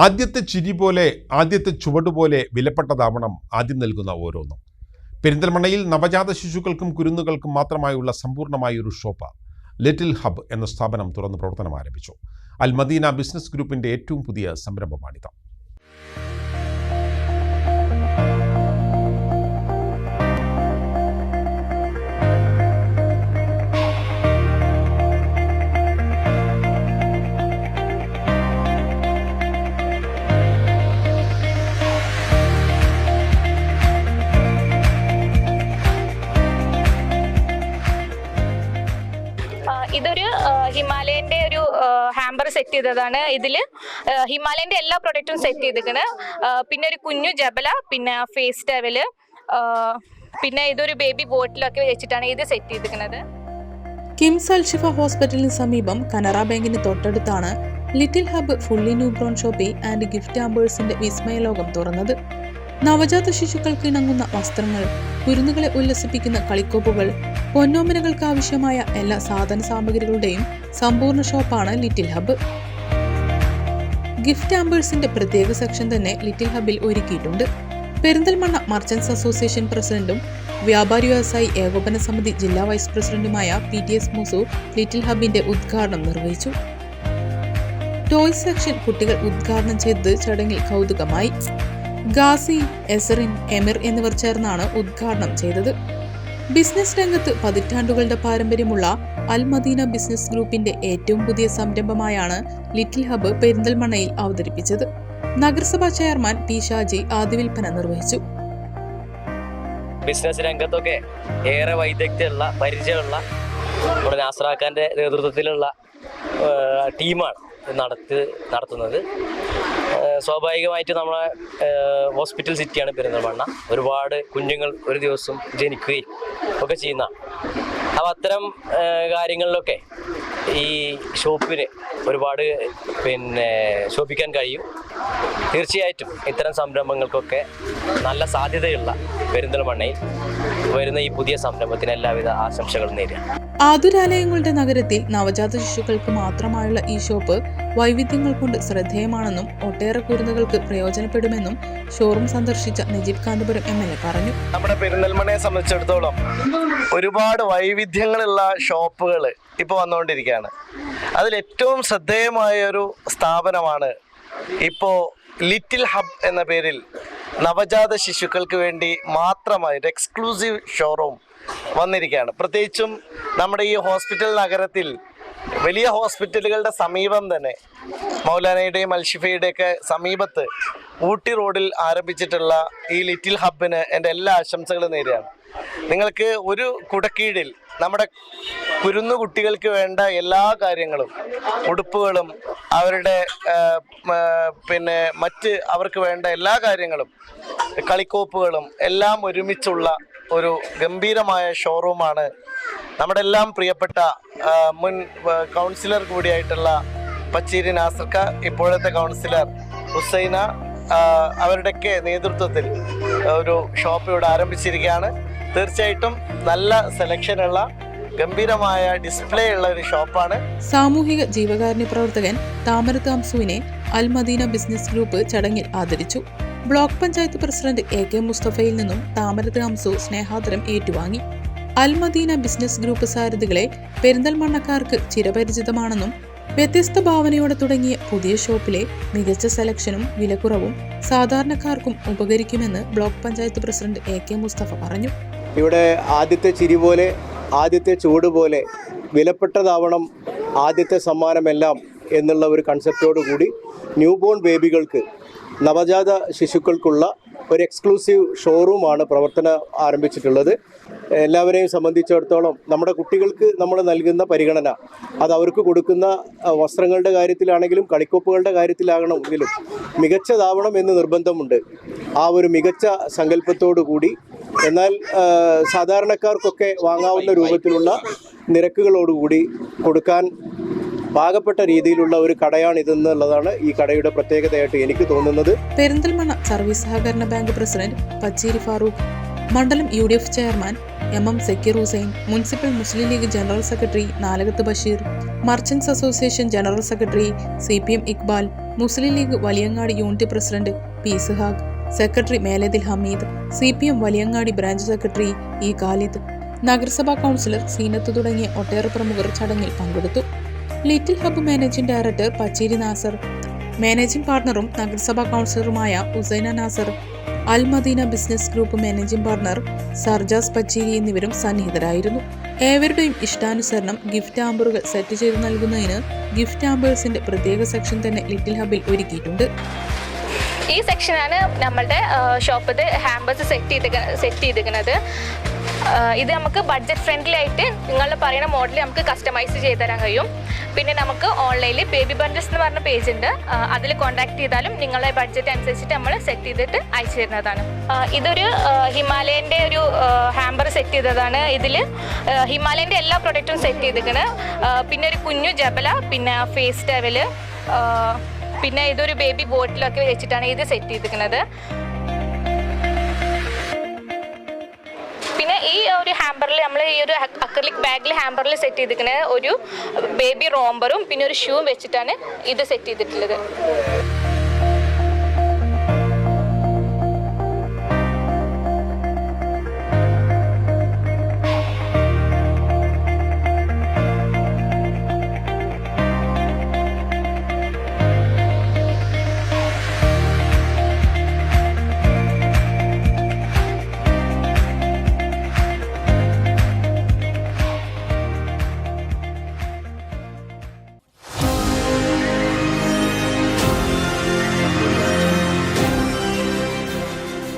ആദ്യത്തെ ചിരി പോലെ ആദ്യത്തെ ചുവട് പോലെ വിലപ്പെട്ടതാവണം ആദ്യം നൽകുന്ന ഓരോന്നും. പെരിന്തൽമണ്ണയിൽ നവജാത ശിശുക്കൾക്കും കുരുന്നുകൾക്കും മാത്രമായുള്ള സമ്പൂർണമായ ഒരു ഷോപ്പ് ലിറ്റിൽ ഹബ് എന്ന സ്ഥാപനം തുറന്ന് പ്രവർത്തനം ആരംഭിച്ചു. അൽമദീന ബിസിനസ് ഗ്രൂപ്പിന്റെ ഏറ്റവും പുതിയ സംരംഭമാണിത്. സെറ്റ് ചെയ്തതാണ് ഇതിൽ ഹിമാലയന്റെ എല്ലാ പ്രൊഡക്റ്റും സെറ്റ് ചെയ്തിരിക്കണ്. പിന്നെ ഒരു കുഞ്ഞു ജബല പിന്നെ ഫേസ് ടവൽ പിന്നെ ഇതൊരു ബേബി ബോട്ടിലൊക്കെ വെച്ചിട്ടാണ് ഇത് സെറ്റ് ചെയ്തിരിക്കുന്നത് കിംസ് അൽഷിഫ ഹോസ്പിറ്റലിന് സമീപം കനറ ബാങ്കിന് തൊട്ടടുത്താണ് little hub fully newborn shoppe and gift ആമ്പേഴ്സിന്റെ വിസ്മയലോകം തുറന്നത്. നവജാത ശിശുക്കൾക്ക് ഇണങ്ങുന്ന വസ്ത്രങ്ങൾ കുരുന്നുകളെ ഉല്ലസിപ്പിക്കുന്ന കളിക്കോപ്പുകൾ പൊന്നോമനകൾക്ക് ആവശ്യമായ എല്ലാ സാധന സാമഗ്രികളുടെയും സമ്പൂർണ ഷോപ്പാണ് ലിറ്റിൽ ഹബ്ബ് ഗിഫ്റ്റ് ആമ്പേഴ്സിന്റെ പ്രത്യേക സെക്ഷൻ തന്നെ ലിറ്റിൽ ഹബിൽ ഒരുക്കിയിട്ടുണ്ട്. പെരിന്തൽമണ്ണ മർച്ചൻസ് അസോസിയേഷൻ പ്രസിഡന്റും വ്യാപാരി വ്യവസായി ഏകോപന സമിതി ജില്ലാ വൈസ് പ്രസിഡന്റുമായ P T S Musu little ഹബിന്റെ ഉദ്ഘാടനം നിർവഹിച്ചു. ടോയ്സ് സെക്ഷൻ കുട്ടികൾ ഉദ്ഘാടനം ചെയ്തത് ചടങ്ങിൽ കൗതുകമായി. ഗാസി എസറിൻ എമിർ എന്നിവർ ചേർന്നാണ് ഉദ്ഘാടനം ചെയ്തത്. ബിസിനസ് രംഗത്ത് പതിറ്റാണ്ടുകളുടെ പാരമ്പര്യമുള്ള അൽ മദീന ബിസിനസ് ഗ്രൂപ്പിന്റെ ഏറ്റവും പുതിയ സംരംഭമായാണ് ലിറ്റിൽ ഹബ്ബ് പെരിന്തൽമണ്ണയിൽ അവതരിപ്പിച്ചത്. നഗരസഭാ ചെയർമാൻ പി ഷാജി ആദ്യ വിൽപ്പന നിർവഹിച്ചു. ബിസിനസ് രംഗത്തൊക്കെ ഏറെ വൈദഗ്ധ്യമുള്ള പരിചയമുള്ള നമ്മുടെ നാസറാക്കാന്റെ നേതൃത്വത്തിലുള്ള ടീമാണ് നടത്ത് നടത്തുന്നത്. സ്വാഭാവികമായിട്ട് നമ്മളെ ഹോസ്പിറ്റൽ സിറ്റിയാണ് പെരിന്തൽമണ്ണ. ഒരുപാട് കുഞ്ഞുങ്ങൾ ഒരു ദിവസം ജനിക്കുകയും ഒക്കെ ചെയ്യുന്ന. അപ്പോൾ അത്തരം കാര്യങ്ങളിലൊക്കെ ഈ ഷോപ്പിന് ഒരുപാട് പിന്നെ ശോഭിക്കാൻ കഴിയും. തീർച്ചയായിട്ടും ഇത്തരം സംരംഭങ്ങൾക്കൊക്കെ നല്ല സാധ്യതയുള്ള പെരിന്തൽമണ്ണയിൽ വരുന്ന ഈ പുതിയ സംരംഭത്തിന് എല്ലാവിധ ആശംസകളും നേരുക. ആതുരാലയങ്ങളുടെ നഗരത്തിൽ നവജാത ശിശുക്കൾക്ക് മാത്രമായുള്ള ഈ ഷോപ്പ് വൈവിധ്യങ്ങൾ കൊണ്ട് ശ്രദ്ധേയമാണെന്നും ഒട്ടേറെ കുരുന്നുകൾക്ക് പ്രയോജനപ്പെടുമെന്നും ഷോറൂം സന്ദർശിച്ച Najeeb Kanthapuram M L A പറഞ്ഞു. നമ്മുടെ പെരിന്തൽമണയെ സംബന്ധിച്ചിടത്തോളം ഒരുപാട് വൈവിധ്യങ്ങളുള്ള ഷോപ്പുകൾ ഇപ്പോൾ വന്നുകൊണ്ടിരിക്കുകയാണ്. അതിൽ ഏറ്റവും ശ്രദ്ധേയമായ ഒരു സ്ഥാപനമാണ് ഇപ്പോൾ ലിറ്റിൽ ഹബ് എന്ന പേരിൽ നവജാത ശിശുക്കൾക്ക് വേണ്ടി മാത്രമായി ഒരു എക്സ്ക്ലൂസീവ് ഷോറൂം വന്നിരിക്കുകയാണ്. പ്രത്യേകിച്ചും നമ്മുടെ ഈ ഹോസ്പിറ്റൽ നഗരത്തിൽ വലിയ ഹോസ്പിറ്റലുകളുടെ സമീപം തന്നെ മൗലാനയുടെയും അൽഷിഫയുടെയൊക്കെ സമീപത്ത് ഊട്ടി റോഡിൽ ആരംഭിച്ചിട്ടുള്ള ഈ ലിറ്റിൽ ഹബിന് എന്റെ എല്ലാ ആശംസകളും നേരെയാണ് നിങ്ങൾക്ക് ഒരു കുടക്കീഴിൽ നമ്മുടെ കുരുന്നു കുട്ടികൾക്ക് വേണ്ട എല്ലാ കാര്യങ്ങളും ഉടുപ്പുകളും അവരുടെ പിന്നെ മറ്റ് അവർക്ക് വേണ്ട എല്ലാ കാര്യങ്ങളും കളിക്കോപ്പുകളും എല്ലാം ഒരുമിച്ചുള്ള ഒരു ഗംഭീരമായ ഷോറൂമാണ്. നമ്മുടെ എല്ലാം പ്രിയപ്പെട്ട മുൻ കൗൺസിലർ കൂടിയായിട്ടുള്ള പച്ചീരി നാസർക്ക ഇപ്പോഴത്തെ കൗൺസിലർ ഹുസൈന അവരുടെയൊക്കെ നേതൃത്വത്തിൽ ഒരു ഷോപ്പ് ഇവിടെ ആരംഭിച്ചിരിക്കുകയാണ്. തീർച്ചയായിട്ടും നല്ല സെലക്ഷൻ ഉള്ള ഗംഭീരമായ ഡിസ്പ്ലേ ഉള്ള ഒരു ഷോപ്പാണ് സാമൂഹിക ജീവകാരുണ്യ പ്രവർത്തകൻ താമര അംസുവിനെ അൽ മദീന ബിസിനസ് ഗ്രൂപ്പ് ചടങ്ങിൽ ആദരിച്ചു. Block panchayat president A K മുസ്തഫയിൽ നിന്നും താമര അംസു സ്നേഹാദരം ഏറ്റുവാങ്ങി. അൽമദീന ബിസിനസ് ഗ്രൂപ്പ് സാരഥികളെ പെരിന്തൽമണ്ണക്കാർക്ക് ചിരപരിചിതമാണെന്നും വ്യത്യസ്ത ഭാവനയോടെ തുടങ്ങിയ പുതിയ ഷോപ്പിലെ മികച്ച സെലക്ഷനും വിലക്കുറവും സാധാരണക്കാർക്കും ഉപകരിക്കുമെന്ന് block panchayat president A K Mustafa പറഞ്ഞു. ഇവിടെ ആദ്യത്തെ ചിരി പോലെ ആദ്യത്തെ ചൂട് പോലെ വിലപ്പെട്ടതാവണം ആദ്യത്തെ സമ്മാനമെല്ലാം എന്നുള്ള ഒരു കൺസെപ്റ്റോടുകൂടി ന്യൂ ബോൺ ബേബികൾക്ക് നവജാത ശിശുക്കൾക്കുള്ള ഒരു എക്സ്ക്ലൂസീവ് ഷോറൂമാണ് പ്രവർത്തനം ആരംഭിച്ചിട്ടുള്ളത്. എല്ലാവരെയും സംബന്ധിച്ചിടത്തോളം നമ്മുടെ കുട്ടികൾക്ക് നമ്മൾ നൽകുന്ന പരിഗണന അത് അവർക്ക് കൊടുക്കുന്ന വസ്ത്രങ്ങളുടെ കാര്യത്തിലാണെങ്കിലും കളിക്കോപ്പുകളുടെ കാര്യത്തിലാകണമെങ്കിലും മികച്ചതാവണം എന്ന് നിർബന്ധമുണ്ട്. ആ ഒരു മികച്ച സങ്കല്പത്തോടു കൂടി എന്നാൽ സാധാരണക്കാർക്കൊക്കെ വാങ്ങാവുന്ന രൂപത്തിലുള്ള നിരക്കുകളോടുകൂടി കൊടുക്കാൻ പാകപ്പെട്ട രീതിയിലുള്ള ഒരു കടയാണ് ഇതെന്നുള്ളതാണ് ഈ കടയുടെ പ്രത്യേകതയായിട്ട് എനിക്ക് തോന്നുന്നത്. പെരിന്തൽമണ്ണ സർവീസ് സഹകരണ ബാങ്ക് പ്രസിഡന്റ് പച്ചേരി ഫാറൂഖ് മണ്ഡലം U D F chairman M M Zakir Hussain municipal Muslim League general secretary Nalakath Basheer merchants association general secretary C P M Iqbal Muslim League Valiyangad unit president P Ishaq secretary Melathil Hameed C P M Valiyangadi branch secretary E Khalid നഗരസഭാ councillor Zeenath തുടങ്ങിയ ഒട്ടേറെ പ്രമുഖർ ചടങ്ങിൽ പങ്കെടുത്തു. Little hub managing director Pachery Nasar managing പാർട്ണറും നഗരസഭാ കൗൺസിലറുമായ Usaina Nasar Al Madina business group managing partner Sarjas Pachery എന്നിവരും സന്നിഹിതരായിരുന്നു. ഏവരുടെയും ഇഷ്ടാനുസരണം ഗിഫ്റ്റ് ആമ്പറുകൾ സെറ്റ് ചെയ്ത് നൽകുന്നതിന് ഗിഫ്റ്റ് ആമ്പേഴ്സിന്റെ പ്രത്യേക സെക്ഷൻ തന്നെ ലിറ്റിൽ ഹബിൽ ഒരുക്കിയിട്ടുണ്ട്. ഈ സെക്ഷനാണ് നമ്മളുടെ ഷോപ്പിൽ ഹാമ്പേഴ്സ് സെറ്റ് ചെയ്ത് സെറ്റ് ചെയ്തിരിക്കുന്നത്. ഇത് നമുക്ക് ബഡ്ജറ്റ് ഫ്രണ്ട്ലി ആയിട്ട് നിങ്ങൾ പറയുന്ന മോഡൽ നമുക്ക് കസ്റ്റമൈസ് ചെയ്ത് തരാൻ കഴിയും. പിന്നെ നമുക്ക് ഓൺലൈനിൽ ബേബി ബണ്ടൽസ് എന്ന് പറഞ്ഞ പേജ് ഉണ്ട്. അതിൽ കോൺടാക്ട് ചെയ്താലും നിങ്ങളെ ബഡ്ജറ്റ് അനുസരിച്ചിട്ട് നമ്മൾ സെറ്റ് ചെയ്തിട്ട് അയച്ചു തരുന്നതാണ്. ഇതൊരു ഹിമാലയന്റെ ഒരു ഹാമ്പർ സെറ്റ് ചെയ്തതാണ്. ഇതിൽ ഹിമാലയന്റെ എല്ലാ പ്രൊഡക്റ്റും സെറ്റ് ചെയ്തിരിക്കുന്നത് പിന്നെ ഒരു കുഞ്ഞു ജബല പിന്നെ ഫേസ് ടവൽ പിന്നെ ഇതൊരു ബേബി ബോട്ടിലൊക്കെ വെച്ചിട്ടാണ് ഇത് സെറ്റ് ചെയ്തിരിക്കുന്നത്. പിന്നെ ഈ ഒരു ഹാമ്പറിൽ നമ്മൾ ഈ ഒരു അക്രലിക് ബാഗിൽ ഹാമ്പറിൽ സെറ്റ് ചെയ്തിരിക്കുന്നത് ഒരു ബേബി റോംബറും പിന്നെ ഒരു ഷൂവും വെച്ചിട്ടാണ് ഇത് സെറ്റ് ചെയ്തിട്ടുള്ളത്.